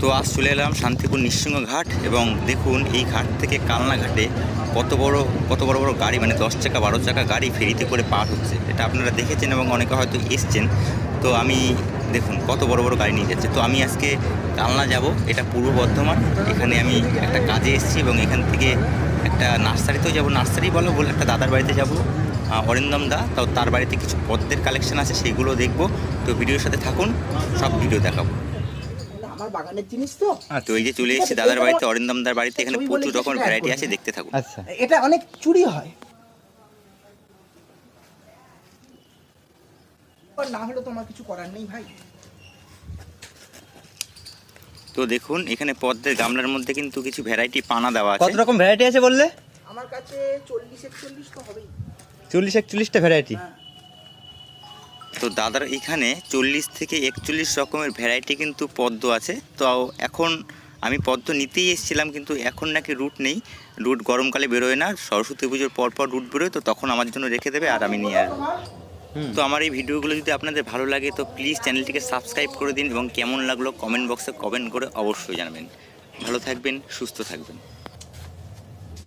তো আজ চলে এলাম শান্তিপুর নিঃসঙ্গ ঘাট এবং দেখুন এই ঘাট থেকে কালনা ঘাটে কত বড় কত বড় বড় গাড়ি মানে দশ চাকা, বারো চাকা গাড়ি ফেরিতে করে পার হচ্ছে। এটা আপনারা দেখেছেন এবং অনেকে হয়তো এসছেন। তো আমি দেখুন কত বড় বড় গাড়ি নিয়ে যাচ্ছে। তো আমি আজকে কালনা যাব, এটা পূর্ব বর্ধমান। এখানে আমি একটা কাজে এসেছি এবং এখান থেকে একটা নার্সারিতেও যাব। নার্সারি বলো, বলে একটা দাদার বাড়িতে যাব। অরিন্দম দা, তাও তার বাড়িতে কিছু পদ্মের কালেকশন আছে, সেইগুলো দেখব। তো ভিডিওর সাথে থাকুন, সব ভিডিও দেখাবো। আমার বাগানের জিনিস তো। তো এই যে চলে এসেছি দাদার বাড়িতে অরিন্দমদার বাড়িতে এখানে প্রচুর রকমের ভ্যারাইটি আছে দেখতে থাকুন। আচ্ছা। এটা অনেক চুরি হয়। না হলে তোমার কিছু করার নেই ভাই। তো দেখুন এখানে পদ্মের গামলার মধ্যে কিন্তু কিছু ভ্যারাইটি পানা দেওয়া কত আছে রকম ভ্যারাইটি আছে বললে? আমার কাছে চল্লিশ একচল্লিশ তো হবেই। চল্লিশ একচল্লিশটা ভ্যারাইটি হ্যাঁ। তো দাদার এখানে চল্লিশ থেকে একচল্লিশ রকমের ভ্যারাইটি কিন্তু পদ্ম আছে। তো এখন আমি পদ্ম নিতেই এসেছিলাম কিন্তু এখন নাকি রুট নেই। রুট গরমকালে বেরোয় না সরস্বতী পুজোর পর পর রুট বেরোয় তো তখন আমার জন্য রেখে দেবে আর আমি নিয়ে আসব। তো আমার এই ভিডিওগুলো যদি আপনাদের ভালো লাগে তো প্লিজ চ্যানেলটিকে সাবস্ক্রাইব করে দিন এবং কেমন লাগল কমেন্ট বক্সে কমেন্ট করে অবশ্যই জানাবেন। ভালো থাকবেন সুস্থ থাকবেন।